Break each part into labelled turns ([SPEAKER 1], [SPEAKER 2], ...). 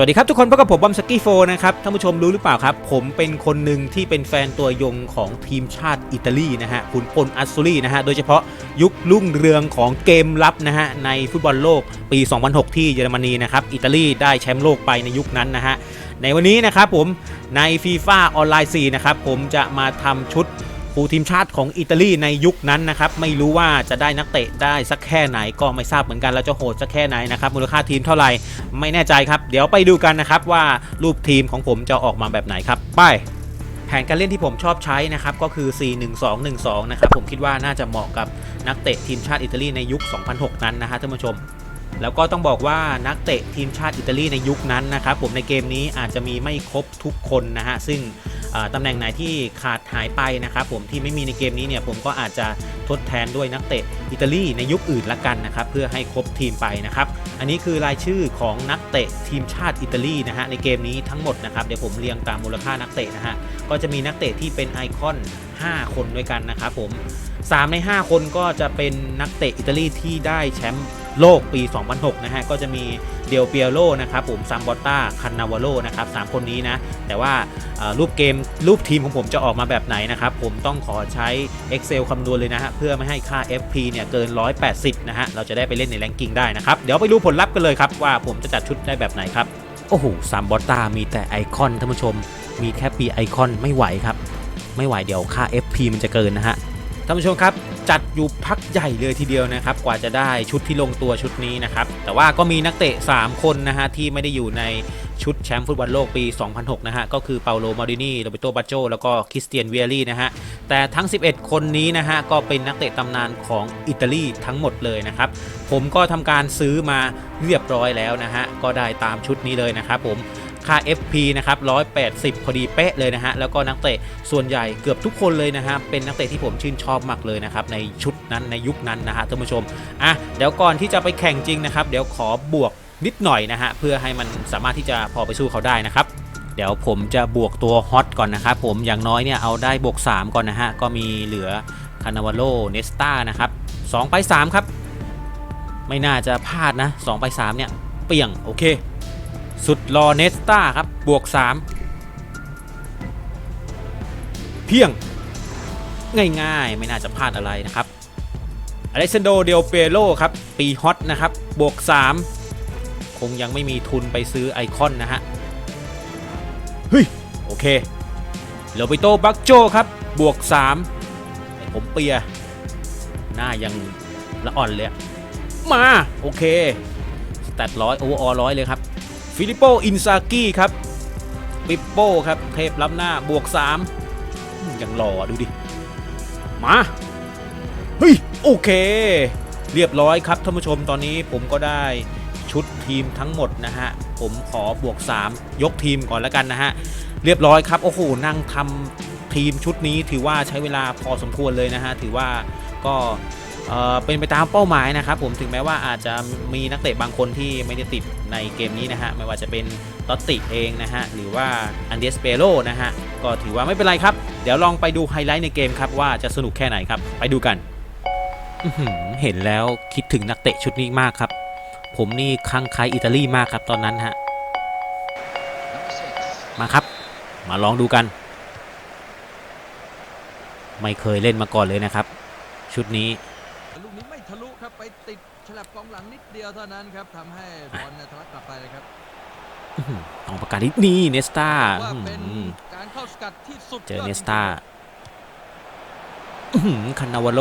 [SPEAKER 1] วัสดีครับทุกคนพบกับผมบอมสกี้โฟนะครับท่านผู้ชมรู้หรือเปล่าครับ ผมเป็นคนหนึ่งที่เป็นแฟนตัวยงของทีมชาติอิตาลีนะฮะคุณปนอัสซูรีนะฮะโดยเฉพาะยุครุ่งเรืองของเกมลับนะฮะในฟุตบอลโลกปี 2006 ที่เยอรมนีนะครับอิตาลีได้แชมป์โลกไปในยุคนั้นนะฮะในวันนี้นะครับผมในฟีฟ่าออนไลน์4นะครับผมจะมาทำชุด ฟูทีมชาติของอิตาลีในยุคนั้นนะครับไม่รู้ว่าจะได้นักเตะได้สักแค่ไหนก็ไม่ทราบเหมือนกันแล้วจะโหดสักแค่ไหนนะครับมูลค่าทีมเท่าไหร่ไม่แน่ใจครับ เดี๋ยวไปดูกันนะครับว่ารูปทีมของผมจะออกมาแบบไหนครับไปแผนการเล่นที่ผมชอบใช้นะครับก็คือ 4-1-2-1-2 นะครับผมคิดว่าน่าจะเหมาะกับนักเตะทีมชาติอิตาลีในยุค 2006 นั้นนะฮะท่านผู้ชม แล้วก็ต้องบอกว่านักเตะทีมชาติอิตาลีในยุคนั้นนะครับผมในเกมนี้อาจจะมีไม่ครบทุกคนนะฮะซึ่ง ตำแหน่งไหนที่ขาดหายไปนะครับผมที่ไม่มีในเกมนี้เนี่ยผมก็อาจจะทดแทนด้วยนักเตะอิตาลีในยุคอื่นละกันนะครับเพื่อให้ครบทีมไปนะครับอันนี้คือรายชื่อของนักเตะทีมชาติอิตาลีนะฮะในเกมนี้ทั้งหมดนะครับเดี๋ยวผมเรียงตามมูลค่านักเตะนะฮะก็จะมีนักเตะที่เป็นไอคอน 5 คนด้วยกันนะครับผม3ใน 5 คนก็จะเป็นนักเตะอิตาลีที่ได้แชมป์ โลกปี 2006 นะฮะ ก็จะมีเดลเปียโรนะครับผมซัมบอตตาคันนาวโลนะครับสามคนนี้นะ แต่ว่ารูปเกมรูปทีมของผมจะออกมาแบบไหนนะครับ ผมต้องขอใช้ Excel คำนวณเลยนะฮะ เพื่อไม่ให้ค่า FP เนี่ยเกิน 180 นะฮะ เราจะได้ไปเล่นในแรงกิ้งได้นะครับ เดี๋ยวไปดูผลลัพธ์กันเลยครับ ว่าผมจะจัดชุดได้แบบไหนครับ โอ้โหซัมบอตตามีแต่ไอคอนท่านผู้ชม มีแค่ปีไอคอนไม่ไหวครับ ไม่ไหวเดี๋ยวค่า FP มันจะเกินนะฮะท่านผู้ชมครับ จัดอยู่พักใหญ่เลยทีเดียวนะครับ กว่าจะได้ชุดที่ลงตัวชุดนี้นะครับ แต่ว่าก็มีนักเตะ 3 คนนะฮะที่ไม่ได้อยู่ในชุดแชมป์ฟุตบอลโลกปี 2006 นะฮะ ก็คือเปาโล มารินีโรเบโต บัจโจ แล้วก็คริสเตียน เวียรี่นะฮะ แต่ทั้ง 11 คนนี้นะฮะ ก็เป็นนักเตะตำนานของอิตาลีทั้งหมดเลยนะครับ ผมก็ทำการซื้อมาเรียบร้อยแล้วนะฮะ ก็ได้ตามชุดนี้เลยนะครับผม ค่า FP นะครับ180 พอดีเป๊ะเลยนะฮะ แล้วก็นักเตะส่วนใหญ่เกือบทุกคนเลยนะฮะ เป็นนักเตะที่ผมชื่นชอบมากเลยนะครับ ในชุดนั้นในยุคนั้นนะฮะท่านผู้ชม อะ เดี๋ยวก่อนที่จะไปแข่งจริงนะครับ เดี๋ยวขอบวกนิดหน่อยนะฮะ เพื่อให้มันสามารถที่จะพอไปสู้เขาได้นะครับเดี๋ยวผมจะบวกตัวฮอตก่อนนะครับผมอย่างน้อยเนี่ยเอาได้บวก 3 ก่อนนะฮะ ก็มีเหลือคานาวาโลเนสตานะครับ2ไป 3 ครับ ไม่น่าจะพลาดนะ 2 ไป 3 เนี่ย เปี่ยง โอเค สุดรอเนสตาครับ บวก 3 เพียง ง่ายๆ ไม่น่าจะพลาดอะไรนะครับอเล็กซานโดเดลเปโลครับ ปีฮอตนะครับ บวก 3 คงยังไม่มีทุนไปซื้อไอคอนนะฮะ เฮ้ย โอเคโรเบโตบักโจครับ บวก 3 ผมเปีย หน้ายังละอ่อนเลย มา โอเค สแตทร้อยโอเวอร์ออร้อยเลยครับ ฟิลิปโปอินซากิครับปิปโป้ครับเทพล้ำหน้าบวก3อืมยังหล่อดูดิ มา เฮ้ย โอเค เรียบร้อยครับท่านผู้ชมตอนนี้ผมก็ได้ชุดทีมทั้งหมดนะฮะ ผมขอบวก 3 ยกทีมก่อนแล้วกันนะฮะ เรียบร้อยครับ โอ้โห นั่งทำทีมชุดนี้ถือว่าใช้เวลาพอสมควรเลยนะฮะ ถือว่าก็ เป็นไปตามเป้าหมายนะครับผมถึงแม้ว่าอาจจะมีนักเตะบางคนที่ไม่ได้ติดในเกมนี้นะฮะไม่ว่าจะเป็นตอตติเองนะฮะหรือว่าอันเดสเปโรนะฮะก็ถือว่าไม่เป็นไรครับ เดี๋ยวลองไปดูไฮไลท์ในเกมครับว่าจะสนุกแค่ไหนครับไปดูกันเห็นแล้วคิดถึงนักเตะชุดนี้มากครับ ผมนี่คลั่งไคล้อิตาลีมากครับตอนนั้นฮะมาครับ มาลองดูกัน ไม่เคยเล่นมาก่อนเลยนะครับ ชุดนี้
[SPEAKER 2] ทะลุครับไปติดฉลับกองหลังนิดเดียวเท่านั้นครับทำให้บอลเนี่ยทะลักกลับไปเลยครับ
[SPEAKER 1] อื้อหือต้องประกาศนิดนี่เนสตา
[SPEAKER 2] ว่าเป็นการเข้าสกัดที่สุด
[SPEAKER 1] เจอย
[SPEAKER 2] ด
[SPEAKER 1] เน
[SPEAKER 2] จ
[SPEAKER 1] ส
[SPEAKER 2] ริงๆ
[SPEAKER 1] ตาคันนาวาโล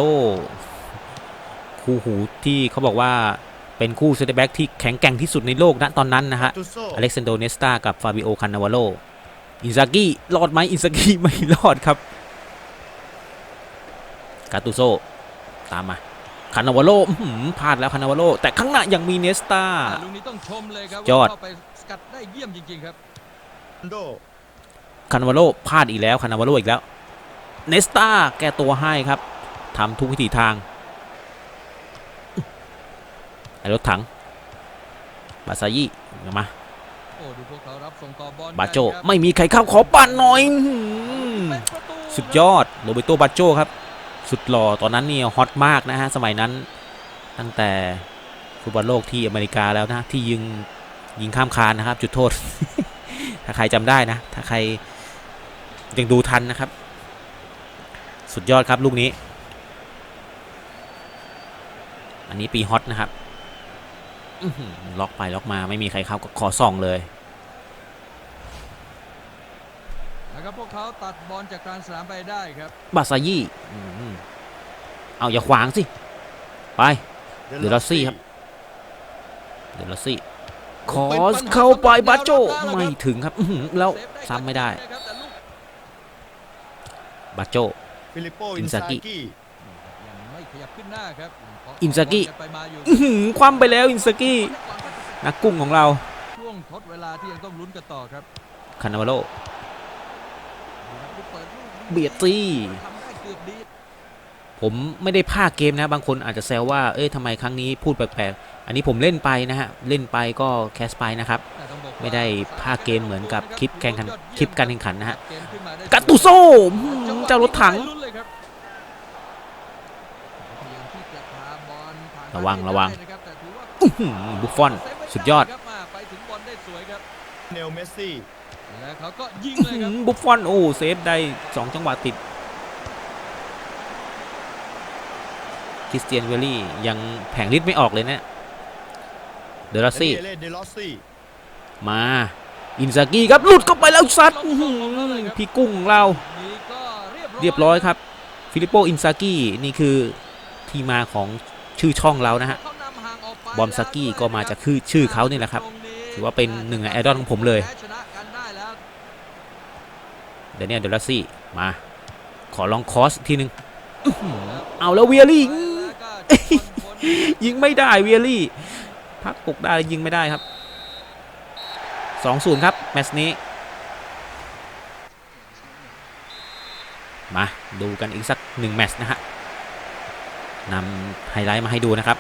[SPEAKER 1] คู่หูที่เขาบอกว่าเป็นคู่เซนเตอร์แบ็กที่แข็งแกร่งที่สุดในโลกณตอนนั้นนะฮะอเล็กซานโดเนสตากับฟาบิโอคันนาวาโลอินซากิรอดไหมอินซากิไม่รอดครับ กาตูโซตามมา คานาวาโลอื้อหือพลาดแล้วคานาวาโลแต่ข้างหน้ายังมีเนสตา
[SPEAKER 2] ลูกนี้ต้องชมเลยครับ
[SPEAKER 1] ยอด
[SPEAKER 2] ว่าเข้าไปสกัดได้เยี่ยมจริงๆครับ
[SPEAKER 3] โด
[SPEAKER 1] คานาวาโลพลาดอีกแล้วคานาวาโลอีกแล้วเนสตาแก้ตัวให้ครับทำทุกวิถีทางไอรถถัง บาซายิมา
[SPEAKER 2] โอ้ดูพวกเขารับส่งต่อบอล
[SPEAKER 1] บาโจ
[SPEAKER 2] กันครับ
[SPEAKER 1] ไม่มีใครเข้าขอปั่นหน่อยอื้อหือ
[SPEAKER 2] เป็นประตู
[SPEAKER 1] สุดยอดโรเบโตบาโจครับ สุดหล่อตอนนั้นนี่ฮอตมากนะฮะสมัยนั้นตั้งแต่ฟุตบอลโลกที่อเมริกาแล้วนะที่ยิงยิงข้ามคานนะครับ จุดโทษ ถ้าใครจำได้นะ ถ้าใครยังดูทันนะครับ สุดยอดครับลูกนี้ อันนี้ปีฮอตนะครับล็อกไปล็อกมาไม่มีใครเข้าก็ขอส่องเลย
[SPEAKER 2] นะ ครับพวกเขาตัดบอลจากกลางสนามไปได้ครับ
[SPEAKER 1] บาซายี่อืมเอาอย่าขวางสิ ไป เดลอสซี่ครับ เดลอสซี่คอสเข้าไปบาโจไม่ถึงครับอื้อหือแล้ว
[SPEAKER 2] เซฟ
[SPEAKER 1] ซ้ำไม่ได้
[SPEAKER 2] นะครับแต่ลูก
[SPEAKER 1] บาโจ
[SPEAKER 3] ฟิลิปโป
[SPEAKER 1] อิ
[SPEAKER 3] อิ
[SPEAKER 1] น
[SPEAKER 3] น
[SPEAKER 1] ซา
[SPEAKER 3] ซา
[SPEAKER 1] กิ
[SPEAKER 3] กิ
[SPEAKER 2] ยังไม่ขยับขึ้นหน้าครับเพระ
[SPEAKER 1] อินซากิ
[SPEAKER 2] บลนไปมาอยู่
[SPEAKER 1] อื้อหือคว่ำไปแล้วอินสกี้นักกุ้งของเรา
[SPEAKER 2] ช่วงทดเวลาที่ยังต้องลุ้นกันต่อครับ
[SPEAKER 1] คานาวาโล
[SPEAKER 2] ลูก เปิดลูกนี้
[SPEAKER 1] เบียดซี่
[SPEAKER 2] ทำได้เกือบดี
[SPEAKER 1] ผมไม่ได้พากย์เกมนะบางคนอาจจะแซวว่าเอ้ยทำไมครั้งนี้พูดแปลกๆ อันนี้ผมเล่นไปนะฮะ เล่นไปก็แคสไปนะครับ
[SPEAKER 2] แต่ต้องบอกว่า
[SPEAKER 1] ไม่ได้พากย์เกมเหมือนกับคลิปแข่งขันคลิปการแข่งขันนะฮะ
[SPEAKER 2] เกมขึ้นมาได้
[SPEAKER 1] กัตตุโซอื้อหือเจ้ารถถัง
[SPEAKER 2] ลุ้นเลยครับพยายามที่จะพาบอลผ่าน
[SPEAKER 1] ระวัง
[SPEAKER 2] ไป
[SPEAKER 1] ระวัง
[SPEAKER 2] ได้นะครับแต่ถือว่า
[SPEAKER 1] อื้อหือบุฟฟอน
[SPEAKER 2] เซฟไว้
[SPEAKER 1] สุดยอด
[SPEAKER 2] ครับมาไปถึงบอลได้สวยครับ
[SPEAKER 3] เนลเมสซี่
[SPEAKER 2] แล้วเขาก็ยิง
[SPEAKER 1] อื้อ
[SPEAKER 2] เลย
[SPEAKER 1] หื
[SPEAKER 2] ครับ
[SPEAKER 1] อบุฟฟอนโอ้เซฟได้สองจังหวะติดคริสเตียนเวลลี่ยังแผงฤทธิ์ไม่ออกเลยเนี่ยเดลอสซี่
[SPEAKER 3] เดเล่เดลอสซี่
[SPEAKER 1] มาอินซากิครับหลุดเข้าไปแล้วซัดอื้อหือพี่กุ้งของเรา
[SPEAKER 2] นี่ก็เรียบร้อย
[SPEAKER 1] เรียบร้อยครับ ฟิลิปโปอินซากินี่คือที่มาของชื่อช่องเรานะฮะ
[SPEAKER 2] เขานำห่างออกไป
[SPEAKER 1] บอมซากิก็มาจากชื่อชื่อเขานี่แหละครับ ถือว่าเป็นหนึ่งในไอดอลของผมเลย
[SPEAKER 2] แพ้ชนะกันได้แล้ว
[SPEAKER 1] เดนเนียลเดลัสซี่มา ขอลองคอสทีหนึ่งเอาแล้วเวียรี่ยิงไม่ได้เวียรี่พักปกได้ยิงไม่ได้ครับ2-0ครับแมตช์นี้ มาดูกันอีกสักหนึ่งแมตช์นะฮะนำไฮไลท์มาให้ดูนะครับ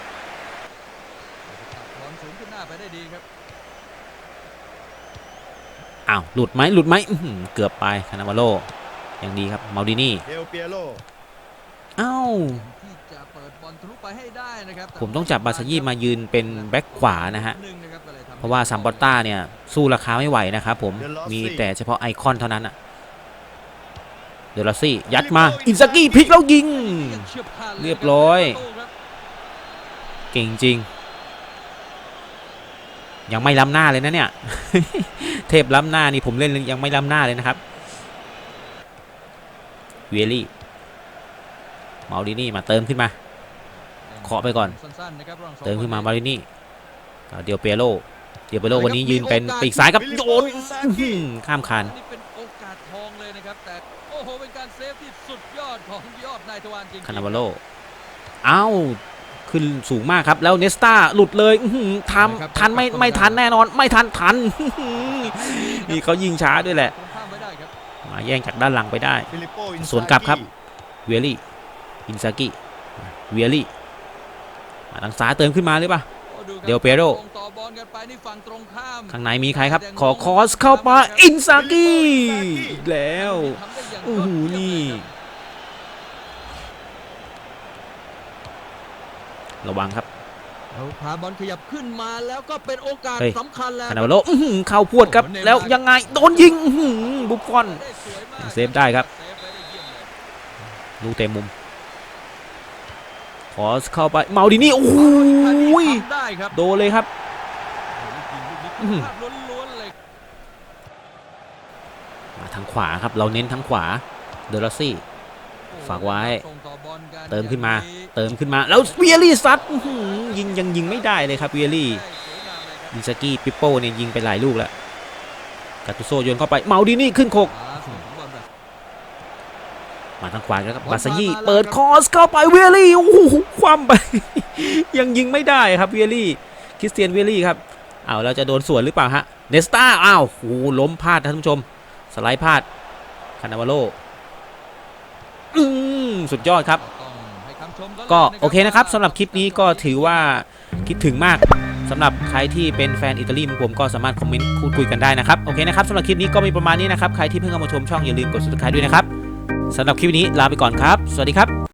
[SPEAKER 2] อลสูงขึ้นหน้าไปได้ดีครับ
[SPEAKER 1] อ้าวหลุดไหมหลุดไหมอื้อหือเกือบไปคานาวาโลยังดีครับมาดินี่
[SPEAKER 3] เดลเปียโร
[SPEAKER 1] อ้าว
[SPEAKER 2] ที่จะเปิดบอลทะลุไปให้ได้นะครับ
[SPEAKER 1] ผมต้องจับบาซายี่มายืนเป็นแบ็คขวานะฮะ
[SPEAKER 2] หงนะครับก็ลยทำให้
[SPEAKER 1] เพราะว่าซัมบอตต้าเนี่ยสู้ราคาไม่ไหวนะครับผมมีแต่เฉพาะไอคอนเท่านั้นอะเดลซี่ยัดมาอินซากิพลิกแล้วยิง
[SPEAKER 2] เฉียบขาดล
[SPEAKER 1] เรียบร้อย
[SPEAKER 2] ประตูครับ
[SPEAKER 1] เก่งจริง ยังไม่ล้ำหน้าเลยนะเนี่ย เทพล้ำหน้านี่ผมเล่นยังไม่ล้ำหน้าเลยนะครับ เวลลี่เมาดินี่มาเติมขึ้นมา เคาะไปก่อน
[SPEAKER 2] สั้นๆนะครับระหว่างสอง
[SPEAKER 1] เติมขึ้นมา
[SPEAKER 2] ค
[SPEAKER 1] มาดินี่ เดียวเปโล เดียวเปโลวันนี้ยืนเป็นปีกซ้ายครับโยนอื้อหือข้ามคาน
[SPEAKER 2] นี่เป็นโอกาสทองเลยนะครับแต่โอ้โหเป็นการเซฟที่สุดยอดของยอดนายทวารจริงๆ
[SPEAKER 1] คานาวาโล เอ้า ขึ้นสูงมากครับ แล้วเนสตาหลุดเลยอื้อหือทำทันไม่ไม่ทันแน่นอน ไม่ทันทันนี่เขายิงช้าด้วยแหละ
[SPEAKER 2] ตรงข้ามไว้ได้ครับ
[SPEAKER 1] มาแย่งจากด้านหลังไปได้
[SPEAKER 3] ฟิลิปโปอิน
[SPEAKER 1] สวนกลับครับเวลลี่อินซากิเวลลี่มาทางซ้ายเติมขึ้นมาหรือเปล่า
[SPEAKER 2] โอ้ดูครับ
[SPEAKER 1] เดี๋ยวเปโร่
[SPEAKER 2] ตรงต่อบอลกันไปนี่ฝั่งตรงข้าม
[SPEAKER 1] ข้างในมีใครครับ ขอคอสเข้ามาอินซากิอีกแล้ว
[SPEAKER 2] ทำได้อย่าง
[SPEAKER 1] โอ้
[SPEAKER 2] ยอด
[SPEAKER 1] โห
[SPEAKER 2] เยี่ยม
[SPEAKER 1] นี่
[SPEAKER 2] เลยค รับ
[SPEAKER 1] ระวังครับ
[SPEAKER 2] เอาพาบอลขยับขึ้นมาแล้วก็เป็นโอกาส
[SPEAKER 1] เฮ้ย
[SPEAKER 2] สำคัญแล้ว
[SPEAKER 1] คานาวาโลอื้อหือเข้าพวดครับ แล้วยังไงโดนยิงอื้อหือบุฟฟอน
[SPEAKER 2] ได้สวยมาก
[SPEAKER 1] เซฟได้ครับ
[SPEAKER 2] เซฟไว้ได้เยี่ยมเลย
[SPEAKER 1] ลูกเต็มมุมขอสเข้าไปเมาดินี่โอ้โหย
[SPEAKER 2] ทำได้ครับ
[SPEAKER 1] โดนเลยครับ
[SPEAKER 2] โอ้โหยิงลูกนี้คุณภาพล้วนๆเลย
[SPEAKER 1] มาทางขวาครับเราเน้นทางขวาเดลซี่ฝากไว้
[SPEAKER 2] ส่งต่อบอลกัน
[SPEAKER 1] เติมขึ้นมา
[SPEAKER 2] อย่งนี้
[SPEAKER 1] เติมขึ้นมาแล้วเวียรี่ซัดยิงยังยิงไม่ได้เลยครับเวียรี่
[SPEAKER 2] ด้สวยงามเลยครับ
[SPEAKER 1] อินซากิปิปโป้เนี่ยยิงไปหลายลูกแล้วกาตุโซโยนเข้าไปเมาดินี่ขึ้นโคกมาทางขวาแล้วครับบาซายี่เปิดคอสเข้าไปเวียรี่โอ้โหคว่ำไป ยังยิงไม่ได้ครับเวียรี่คริสเตียนเวียรี่ครับเอาวแล้วจะโดนสวนหรือเปล่าฮะเนสตาอ้าวโอ้ล้มพลาดนะท่านผู้ชม สไลด์พลาดคานาวาโลสุดยอดครับ ก็โอเคนะครับสำหรับคลิปนี้ก็ถือว่าคิดถึงมากสำหรับใครที่เป็นแฟนอิตาลีเหมือนผมก็สามารถคอมเมนต์คูดคุยกันได้นะครับโอเคนะครับสำหรับคลิปนี้ก็มีประมาณนี้นะครับใครที่เพิ่งเข้ามาชมช่องอย่าลืมกด subscribe ด้วยนะครับสำหรับคลิปนี้ลาไปก่อนครับ สวัสดีครับ